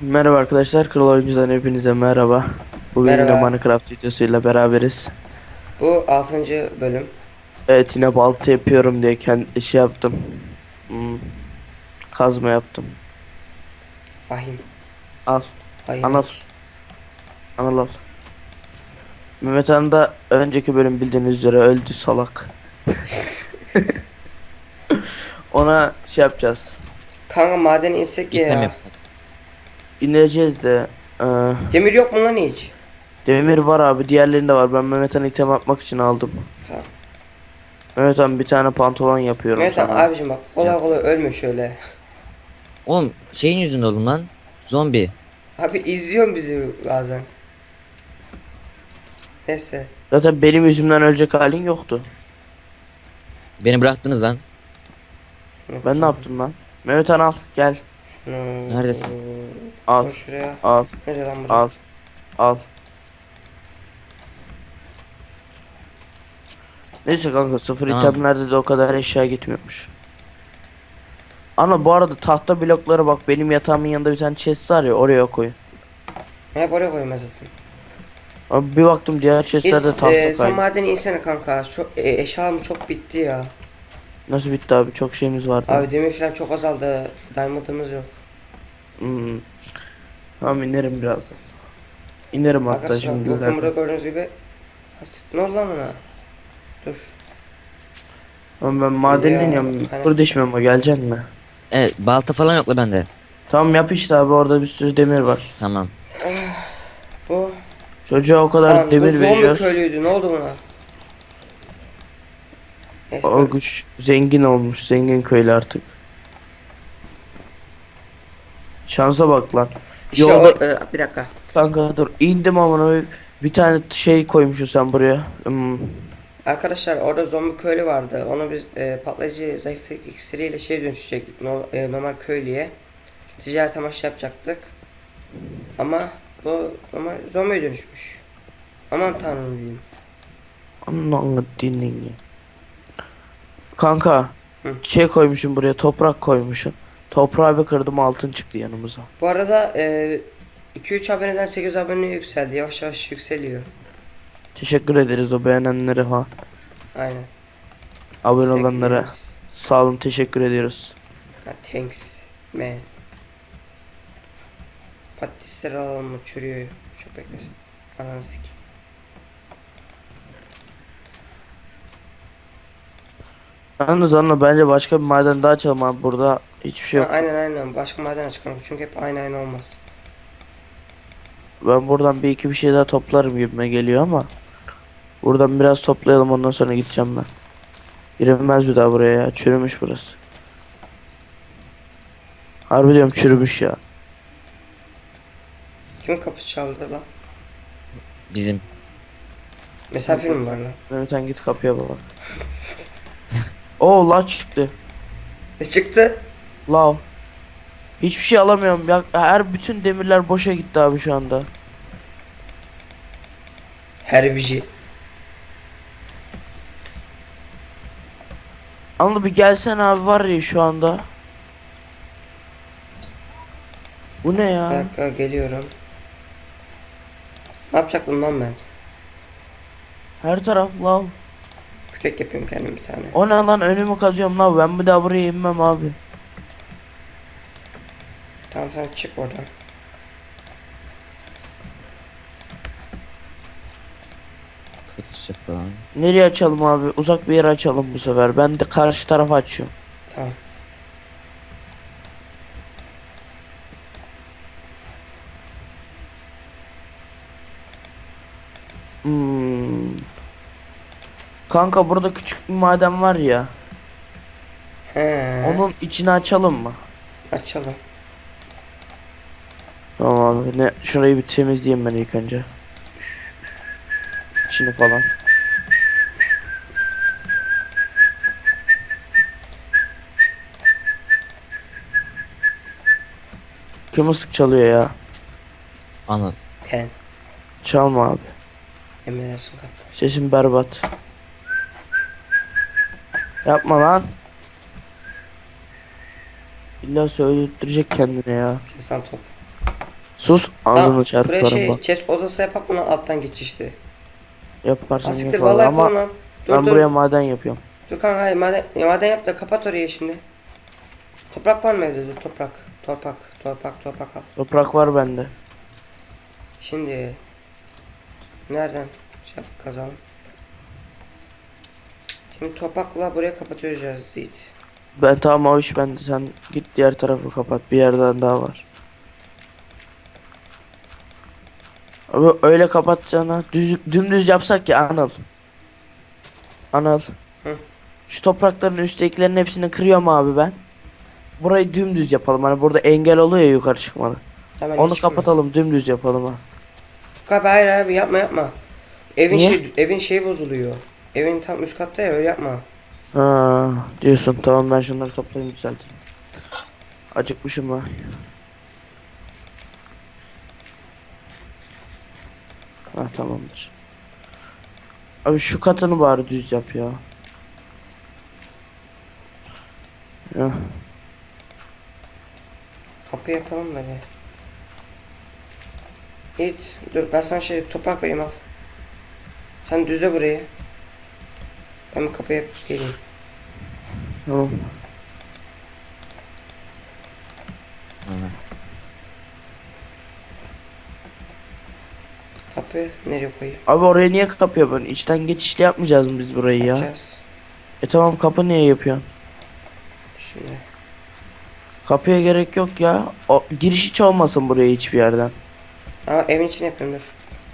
Merhaba arkadaşlar, Kral Oyuncu'dan hepinize merhaba. Bugün yine Merhaba. Minecraft videosuyla beraberiz. Bu 6. bölüm. Evet yine balta yapıyorum diye kendi şey yaptım. Hmm, kazma yaptım. Vahim. Al, Vahim. Anıl. Anıl al. Mehmet Han da önceki bölüm bildiğiniz üzere öldü salak. Ona şey yapacağız. Kanka madene insek ya. İneceğiz de. e, Demir yok mu lan hiç? demir var abi, diğerlerinde var. Ben Mehmet Han'a item atmak için aldım. Tamam. Mehmet Han bir tane pantolon yapıyorum Mehmet sana. abicim bak kolay kolay ölme şöyle. Oğlum şeyin yüzünde oğlum lan. Zombi. Abi izliyorsun bizi bazen. Neyse. Zaten benim yüzümden ölecek halin yoktu. Beni bıraktınız lan. Ben ne yaptım lan? Mehmet Han al gel. Neredesin? Al Koy şuraya. al Nerede lan burası? al al. Neyse kanka sıfır Tamam. itemlerde de o kadar eşya gitmiyormuş. Ana bu arada tahta blokları bak benim yatağımın yanında bir tane chest var ya oraya koyun. Hep oraya koyayım ben zaten. Abi bir baktım diğer chestlerde İs, tahta e, sen kaydı. madene insene kanka. Çok, e, eşyalarım çok bitti ya. Nasıl bitti abi çok şeyimiz vardı. Abi demir falan çok azaldı. Diamond'ımız yok. Hmm. Tamam inerim birazdan. İnerim hatta Arkadaşlar şimdi. bakın zaten. burada gördüğünüz gibi. Ne oldu lan buna? Dur. Oğlum ben maden Ya, iniyorum. hani- Dur düşme ama geleceksin mi? Evet balta falan yok la bende. Tamam yap işte abi orada bir sürü demir var. Tamam. Bu. Çocuğa o kadar bu demir zombi veriyoruz. köylüydü. Ne oldu buna? Neyse, O güç zengin olmuş. Zengin köylü artık. Şansa bak lan. İşte Yolda- o, e, bir dakika. Kanka dur indim amına bir tane şey koymuşsun sen buraya. Hmm. Arkadaşlar orada zombi köylü vardı. Onu biz e, patlayıcı zayıflık iksiriyle şey dönüşecektik. No, e, normal köylüye. Ticaret amaçlı yapacaktık. Ama bu normal zombiye dönüşmüş. Aman tanrım diyeyim. Ananı dinleyin. Kanka Hı. şey koymuşum buraya toprak koymuşum. Toprağı bir kırdım altın çıktı yanımıza. Bu arada e, 2-3 aboneden 8 abone yükseldi. Yavaş yavaş yükseliyor. Teşekkür ederiz o beğenenlere ha. Aynen. Abone Teşekkür olanlara ederiz. sağ olun teşekkür ediyoruz. Ha, thanks man. Patatesleri alalım mı? Çürüyor. Çok beklesin. Ananı sik. Yalnız anla bence başka bir maden daha açalım abi burada hiçbir şey Ha, yok. aynen aynen. Başka maden çıkalım. Çünkü hep aynı aynı olmaz. Ben buradan bir iki bir şey daha toplarım gibime geliyor ama buradan biraz toplayalım ondan sonra gideceğim ben. Girilmez bir daha buraya ya çürümüş burası. Harbi diyorum çürümüş ya. Kimin kapısı çaldı lan? Bizim. Misafir mi var lan? Mehmet git kapıya bak. Oo la çıktı. Ne çıktı? Lav. Hiçbir şey alamıyorum ya. Her bütün demirler boşa gitti abi şu anda. Herbici. Anlı bir gelsen abi var ya şu anda. Bu ne Bir ya? dakika geliyorum. Ne yapacaktım lan ben? Her taraf lav. Kürek yapıyorum kendim bir tane. O ne lan önümü kazıyorum lav. Ben bir daha buraya inmem abi. Tamam sen çık oradan. Nereye açalım abi? Uzak bir yere açalım bu sefer. Ben de karşı tarafa açıyorum. Tamam. Hmm. Kanka burada küçük bir maden var ya. He. Onun içini açalım mı? Açalım. Tamam abi. Ne, şurayı bir temizleyeyim ben ilk önce. İçini falan. Kim ısık çalıyor ya? Anıl. Pen. Çalma abi. Emredersin kaptan. Sesim berbat. Yapma lan. İlla söylettirecek kendine ya. Kesan top. Sus ağzını buraya çarparım şey bak. chest odası yapak mı lan alttan geçişti. Yaparsın Asiktir yapalım vallahi ama yapalım lan. Dur ben dur. buraya maden yapıyorum. Dur kanka hayır maden, ya maden yap da kapat orayı şimdi. Toprak var mı evde? Dur toprak. Toprak. Toprak toprak al. Toprak var bende. Şimdi nereden şey yap kazalım. Şimdi toprakla buraya kapatıyoruz Yiğit. Ben tamam o iş bende. Sen git diğer tarafı kapat. Bir yerden daha var. Abi öyle kapatacağına düz, dümdüz yapsak ya Anıl. Anıl. Hı. Şu toprakların üsttekilerin hepsini kırıyorum abi ben. Burayı dümdüz yapalım. Hani burada engel oluyor ya yukarı çıkmalı. Hemen Onu mi? kapatalım dümdüz yapalım ha. Kanka hayır abi yapma yapma. Evin Niye? şey evin şeyi bozuluyor. Evin tam üst katta ya öyle yapma. Ha, diyorsun tamam ben şunları toplayayım düzelteyim. Acıkmışım ha. Ha tamamdır. Abi şu katını bari düz yap ya. Ya Kapı yapalım bir. Yiğit dur ben sana şey toprak vereyim al. Sen düzle burayı. Ben bir kapı yapıp geleyim. tamam. Aynen. Kapı nereye koyayım? Abi oraya niye kapı yapıyorsun? İçten geçişli yapmayacağız mı biz burayı ya? Yapacağız. E tamam kapı niye yapıyorsun? Şimdi. Kapıya gerek yok ya. O giriş hiç olmasın buraya hiçbir yerden. Ama evin içine yapıyorum dur.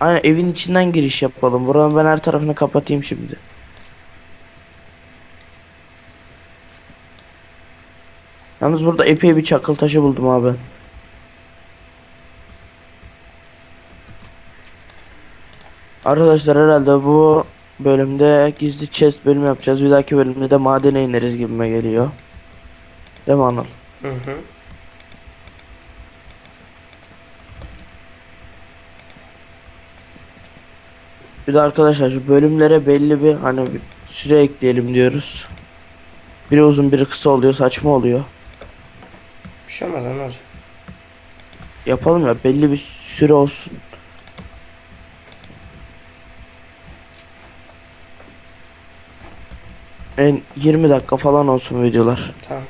Aynen evin içinden giriş yapalım. Buranın ben her tarafını kapatayım şimdi. Yalnız burada epey bir çakıl taşı buldum abi. Arkadaşlar herhalde bu bölümde gizli chest bölümü yapacağız. Bir dahaki bölümde de madene ineriz gibime geliyor. Değil mi Anıl? Hı hı. Bir de arkadaşlar şu bölümlere belli bir hani bir süre ekleyelim diyoruz. Biri uzun biri kısa oluyor saçma oluyor. Bir şey olmaz olacak? Yapalım ya belli bir süre olsun. En 20 dakika falan olsun videolar. Tamam.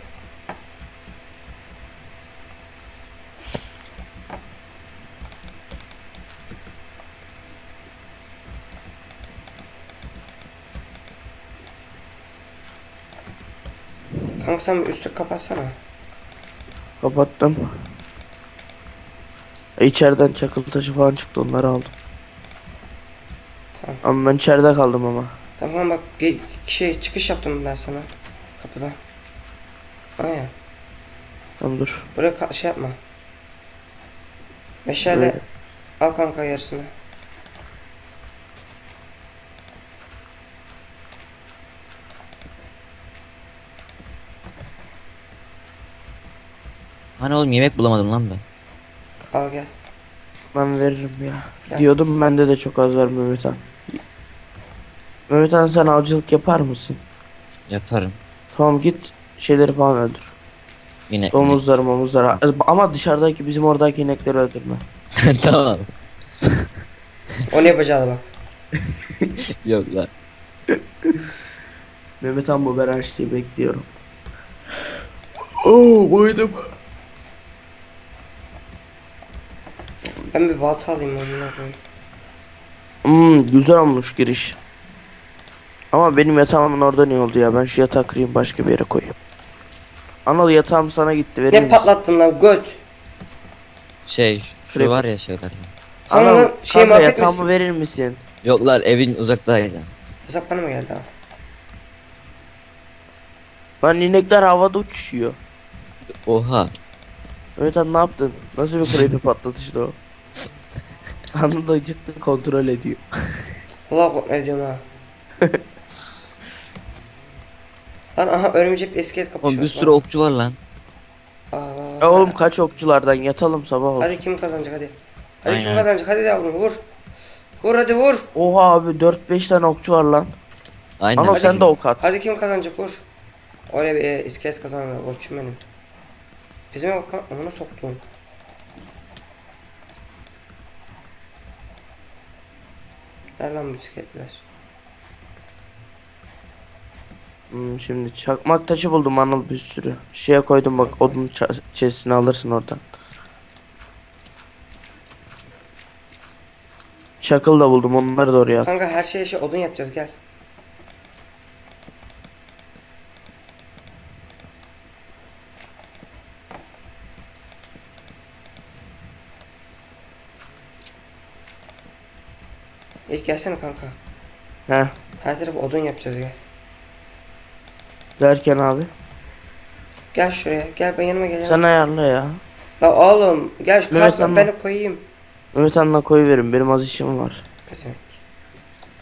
Kanka sen üstü kapatsana. Kapattım. E, içeriden çakıl taşı falan çıktı onları aldım. Tamam. Ama ben içeride kaldım ama. Tamam bak şey çıkış yaptım ben sana kapıdan. Aya Tamam dur. buraya şey yapma. Meşale Böyle. al kanka yarısını. Hani oğlum yemek bulamadım lan ben. Al gel. Ben veririm ya. Gel. Diyordum bende de çok az var Mehmet Han. Mehmet Han sen avcılık yapar mısın? Yaparım. Tamam git şeyleri falan öldür. Yine. Domuzları momuzları. Ama dışarıdaki bizim oradaki inekleri öldürme. tamam. Onu yapacağız bak. Yok lan. Mehmet Han bu diye bekliyorum. Oo boydum. Ben bir balta alayım onunla koyayım. Hmm, güzel olmuş giriş. Ama benim yatağımın orada ne oldu ya? Ben şu yatağı kırayım başka bir yere koyayım. Anıl yatağım sana gitti verir Ne misin? patlattın lan göt? Şey. Şu Creeper. var ya şeyler. Sana Anıl lan şey kanka mahvetmişsin. yatağımı verir misin? Yok lan evin uzaktaydı. Hesap bana mı geldi abi? Lan inekler havada uçuşuyor. Oha. Evet Han ne yaptın? Nasıl bir creeper patlatıştı o? Anıl da çıktı kontrol ediyor. Allah korkma ediyorum ha. Lan aha örümcekle iskelet kapışıyor. Oğlum bir sürü okçu var lan. Aa, Ya oğlum kaç okçulardan yatalım sabah olsun. hadi kim kazanacak hadi. Hadi kim kazanacak hadi yavrum vur. Vur hadi vur. Oha abi 4-5 tane okçu var lan. Aynen. Ano sen de ok at. Hadi kim kazanacak vur. Oraya bir e, iskelet kazanan koçum benim. Bizim bak lan onu soktun. Ver lan bisikletler. Hmm, şimdi çakmak taşı buldum Anıl bir sürü. Şeye koydum bak odun chest'ini alırsın oradan. Çakıl da buldum onları da oraya. Kanka her şeye şey odun yapacağız gel. İlk gelsene kanka. He. Her tarafı odun yapacağız gel. Derken abi. Gel şuraya. Gel ben yanıma gel. Sen ayarla ya. La oğlum gel Mehmet kasma Hanım. ben de koyayım. Mehmet Han'la koyuverin benim az işim var. Mesela.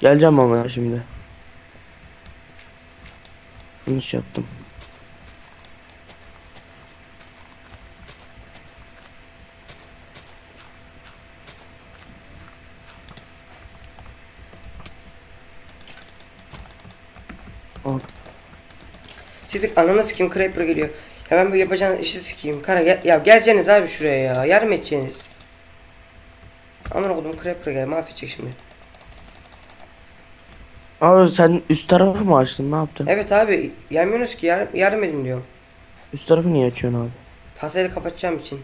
Geleceğim ama şimdi. Yanlış yaptım. Ananı sikeyim Creeper geliyor. Ya ben bu yapacağın işi sikeyim. Kara gel ya geleceğiniz abi şuraya ya. Yardım edeceğiniz. Amına kodum Creeper gel mahvedecek şimdi. Abi sen üst tarafı mı açtın ne yaptın? Evet abi gelmiyorsunuz ki yardım, yardım edin diyorum. Üst tarafı niye açıyorsun abi? Tasayla kapatacağım için.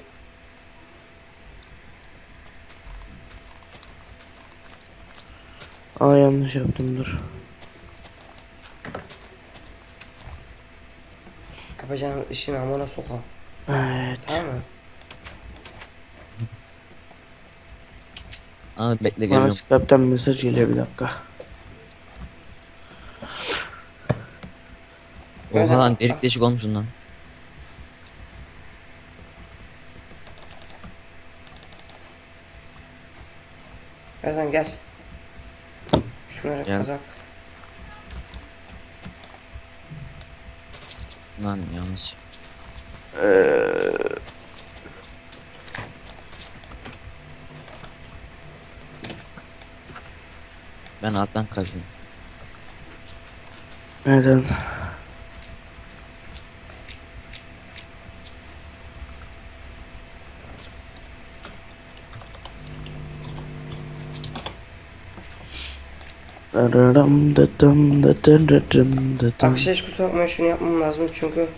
Aa yanlış yaptım dur. Yapacağın işin amına sokam. Evet. Tamam mı? Anıl bekle Bana geliyorum. Skype'den mesaj geliyor bir dakika. Oha lan delik deşik olmuşsun lan. Birazdan gel. Şunları Gel. kazak. Lan yanlış. Ben alttan kazdım. Neden? Dararam. Akşeş hiç kusura bakmayın şunu yapmam lazım çünkü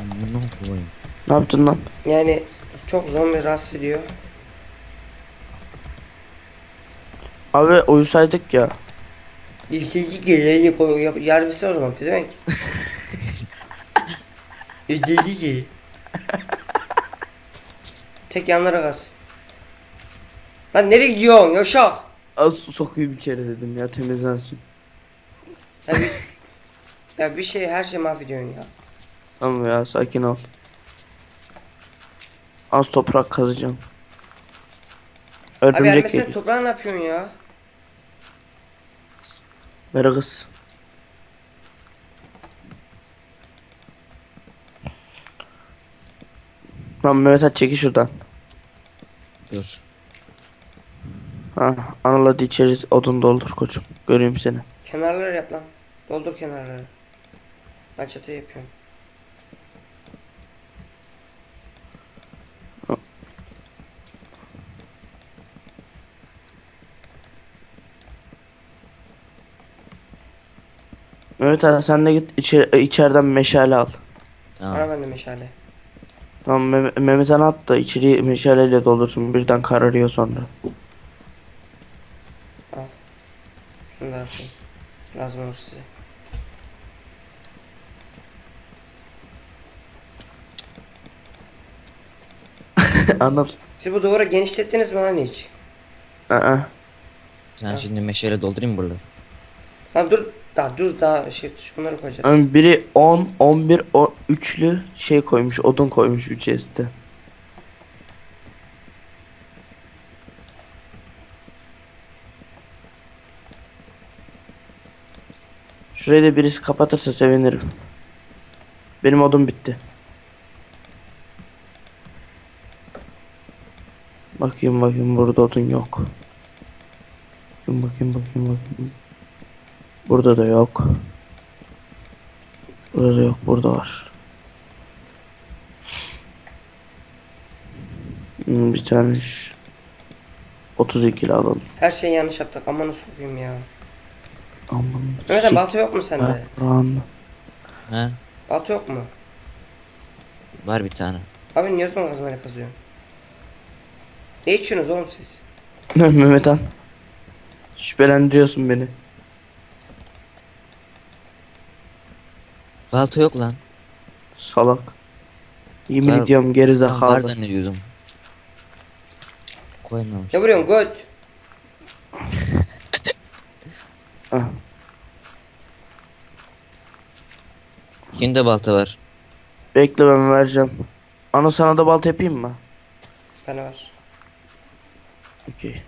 Amına koyayım. Ne yaptın lan? yani çok zombi rahatsız ediyor. Abi uyusaydık ya. İlkeki geceyi yapıyor. Yap, yardımcısı o zaman pezevenk. İlkeki gece. Tek yanlara gaz. Lan nereye gidiyorsun Yaşak? Az su sokuyum içeri dedim ya temizlensin. Ya bir, ya bir şey her şey mahvediyorsun ya. Tamam ya sakin ol. Az toprak kazacağım. Abi her Örümcek mesele geliyor. toprağı ne yapıyorsun ya? Ver kız. Lan Mehmet hadi çekil şuradan. Dur. Ha, Anıl hadi içeri odun doldur koçum. Göreyim seni. Kenarları yap lan. Doldur kenarları. Ben çatı yapıyorum. Mehmet hadi sen de git içeri, içeriden meşale al. Tamam. Ara bende meşale. Tamam Meh- Mehmet Han at da içeriği meşaleyle doldursun birden kararıyor sonra. Şunu da atayım. Lazım olur size. Anıl. Siz bu duvarı genişlettiniz mi lan hiç? Aa. Sen şimdi meşale doldurayım burada. Lan dur. Daha dur daha şey şunları koyacağız. Ön biri 10, 11, o üçlü şey koymuş, odun koymuş bir chest'e. Şurayı da birisi kapatırsa sevinirim. Benim odun bitti. Bakayım bakayım burada odun yok. Bakayım bakayım bakayım bakayım. Burada da yok. Burada yok, burada var. Hmm, bir tane ş- 32 alalım. Her şeyi yanlış yaptık. Aman sokayım ya. Aman. Mehmet abi balta yok mu sende? Ran. He? Balta yok mu? Var bir tane. Abi niye o zaman kazmayla kazıyorsun? Ne içiyorsunuz oğlum siz? Mehmet Han. Şüphelendiriyorsun beni. Balta yok lan. Salak. Yemin Ben- ediyorum geri var zekalı. zannediyordum. Koymamış. Ne vuruyorsun göt? Kimde balta var? Bekle ben vereceğim. Ana sana da balta yapayım mı? Bana var. Okey.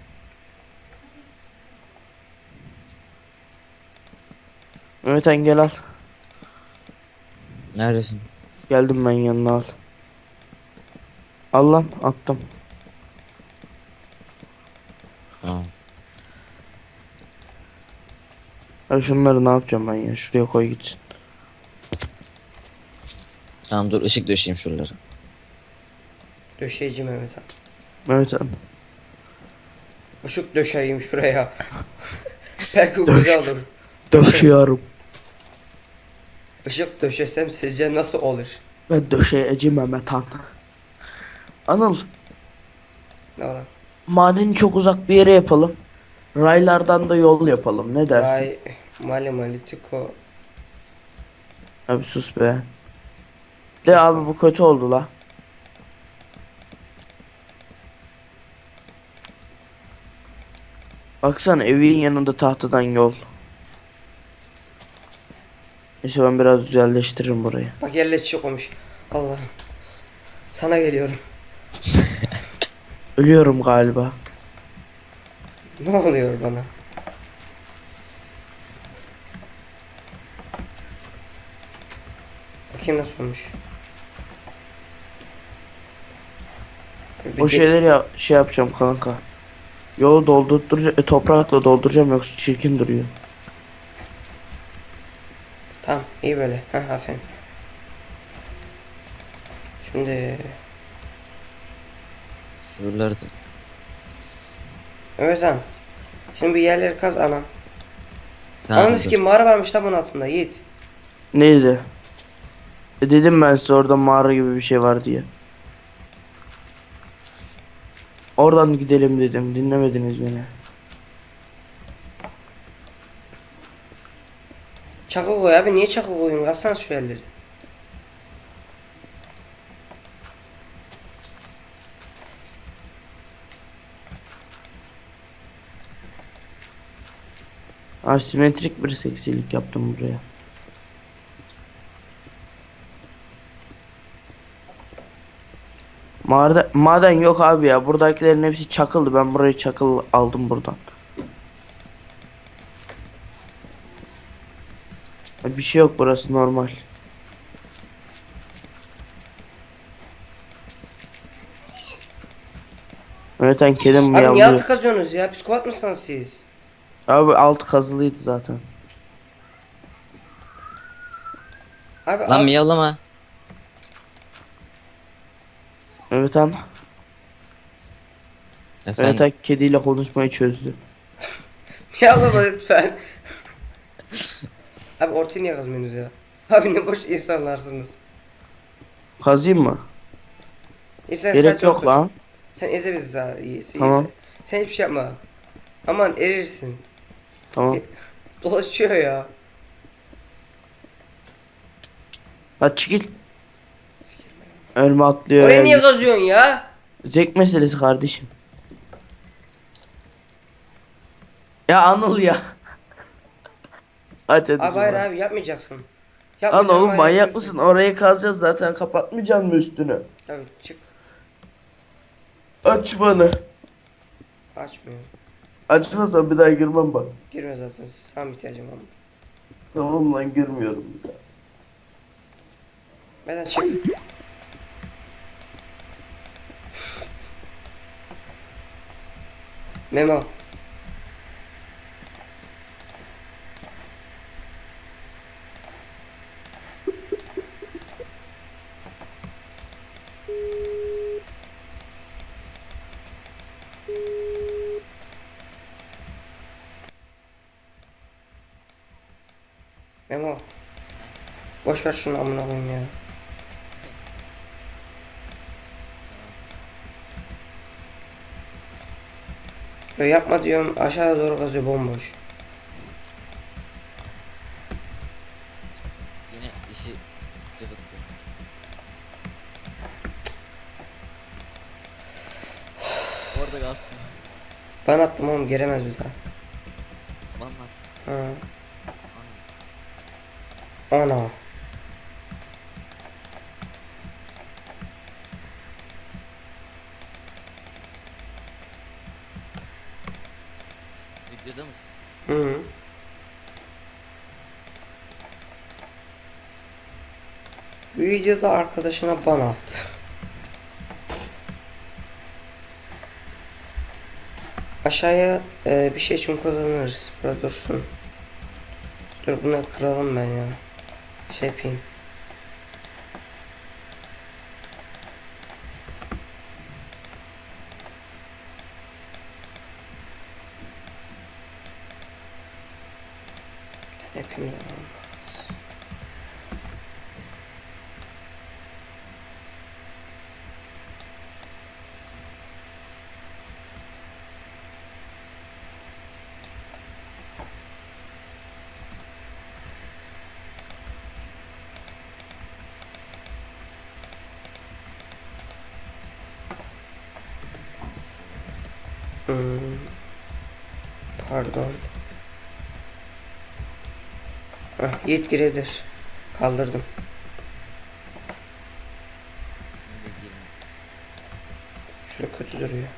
Mehmet Han gel al. Neredesin? Geldim ben yanına al. Al lan attım. Tamam. Ya şunları ne yapacağım ben ya? Şuraya koy gitsin. Tamam dur ışık döşeyim şuraları. Döşeyici Mehmet abi. Mehmet Han. Işık döşeyeyim şuraya. Belki güzel olur. Döşüyorum. Işık döşesem sizce nasıl olur? Ben döşeyeci Mehmet Han. Anıl. Ne olur? Madeni çok uzak bir yere yapalım. Raylardan da yol yapalım. Ne dersin? Ay mali mali tiko. Abi sus be. De abi bu kötü oldu la. Baksana evin yanında tahtadan yol. Neyse ben biraz güzelleştiririm burayı. Bak yerle çiçek olmuş. Allah'ım. Sana geliyorum. Ölüyorum galiba. Ne oluyor bana? Bakayım nasıl olmuş. O şeyleri ya, şey yapacağım kanka. Yolu doldurtturacağım, e, toprakla dolduracağım yoksa çirkin duruyor. Tamam iyi böyle. Heh aferin. Şimdi Şuraları da. Evet lan. Şimdi bir yerleri kaz anam. Tamam, Ananız dur. ki mağara varmış da bunun altında Yiğit. Neydi? E dedim ben size orada mağara gibi bir şey var diye. Oradan gidelim dedim. Dinlemediniz beni. Çakıl koy abi niye çakıl koyuyorsun? Kazsana şu yerleri. Asimetrik bir seksilik yaptım buraya. Mağarada, maden yok abi ya. Buradakilerin hepsi çakıldı. Ben burayı çakıl aldım buradan. Bir şey yok burası normal. Evet ben kedim Abi niye altı kazıyorsunuz ya? Psikopat mısınız siz? Abi alt kazılıydı zaten. Abi Lan alt... miyavlama. Evet han. Evet Efendim. han kediyle konuşmayı çözdü. Yağlama lütfen. abi ortaya niye kazmıyorsunuz ya? Abi ne boş insanlarsınız. Kazıyım mı? İnsan Gerek sadece yok otur. lan. Sen eze bizi daha iyi. iyi- Tamam. Sen hiçbir şey yapma. Aman erirsin. Tamam. Dolaşıyor ya. Hadi çekil. Ölme atlıyor. Oraya niye kazıyorsun ya? Zevk meselesi kardeşim. Ya Anıl ya. Aç hadi. Abi hayır abi yapmayacaksın. Lan oğlum manyak yapıyorsun. mısın? Orayı kazacağız zaten. Kapatmayacaksın mı üstünü? Abi çık. Aç bana. Açmıyor. Açmasan bir daha girmem bak. Girme zaten. Sana ihtiyacım var. Tamam lan girmiyorum bir daha. Beden çık. Memo. Memo. Boş ver şunu amına koyayım ya. Böyle yapma diyorum aşağıya doğru kazıyor bomboş. Yine işi cıvıttı. Orada kalsın. Ben attım oğlum giremez bir daha. Valla. Ha. Ana. Videoda Hı -hı. Videoda arkadaşına ban attı. Aşağıya e, bir şey için kullanırız. Burada dursun. Dur bunu kıralım ben ya. Şey yapayım. Yapayım ya. Hmm. Pardon. Heh, Yiğit. Kaldırdım. Şurada kötü duruyor.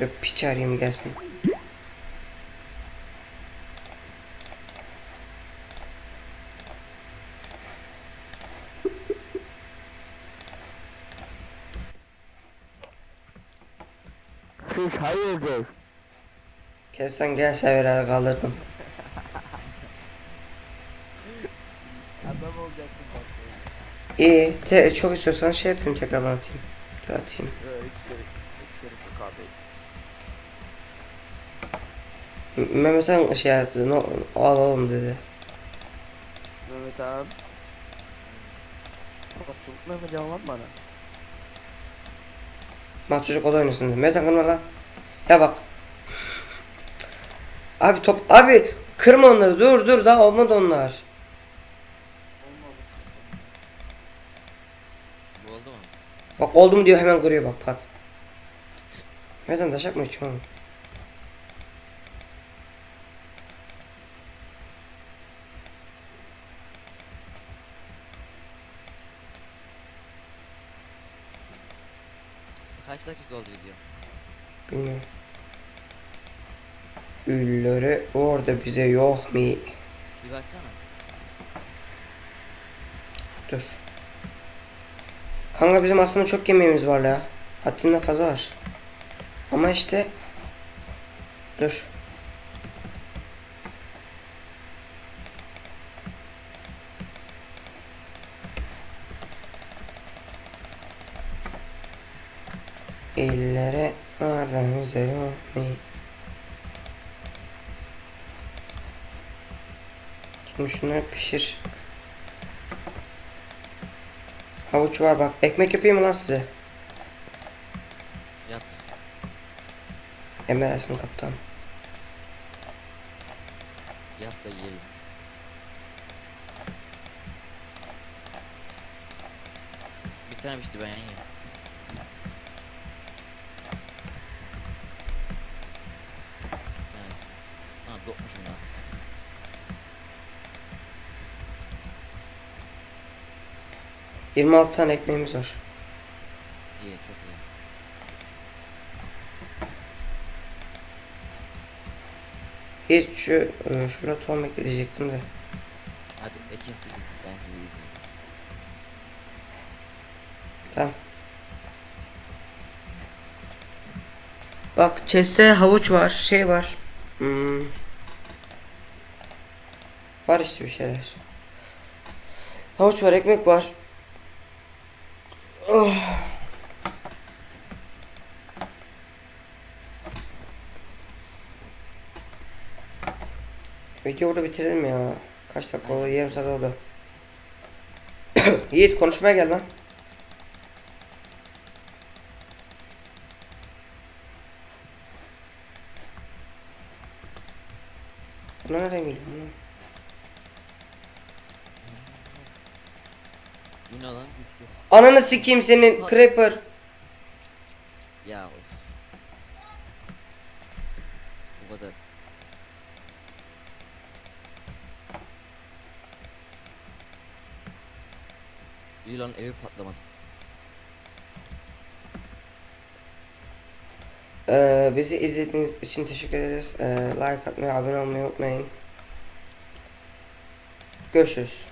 Dur piç arayayım gelsin. Siz hayırdır? Kelsen gel sever kaldırdım. Adam olacaksın bak. İyi. Te çok istiyorsan şey yapayım tekrar atayım. Dur atayım. Mehmet Han şey yaptı. No, al oğlum dedi. Mehmet Han. Mı yapacağım lan bana? Bak çocuk o da oynasın. Mehmet Han kırma lan. Ya bak. Abi top. Abi kırma onları. Dur dur daha olmadı onlar. Bu oldu mu? Bak oldu mu diyor hemen kırıyor bak pat. Han taşak mı içiyor oğlum? Kaç dakika oldu video? Bilmiyorum. Orada bize yok mu? Bir baksana. Dur. Kanka bizim aslında çok yemeğimiz var ya. Haddinden fazla var. Ama işte Dur. İllere vardan bize yok Şimdi şunları pişir. Havuç var bak. Ekmek yapayım mı lan size? Yap. Emredersin kaptan. Yap da yiyelim. Bir tane pişti ben yiyeyim. 26 tane ekmeğimiz var. İyi çok iyi. Hiç şu e, şurada tohum ekleyecektim de. Hadi ekin sıkı bence iyi. Tamam. Bak chest'te havuç var, şey var. Hmm. Var işte bir şeyler. Havuç var, ekmek var. Video burada bitirelim ya. Kaç dakika oldu? Yarım saat oldu. Yiğit konuşmaya gel lan. Bu nereden geliyor? Bu ne? Bu ne lan üstü? Ananı sikeyim senin creeper. Ya of. Bu kadar. İyi lan evi patlamadı. Ee, bizi izlediğiniz için teşekkür ederiz. Ee, like atmayı, abone olmayı unutmayın. Görüşürüz.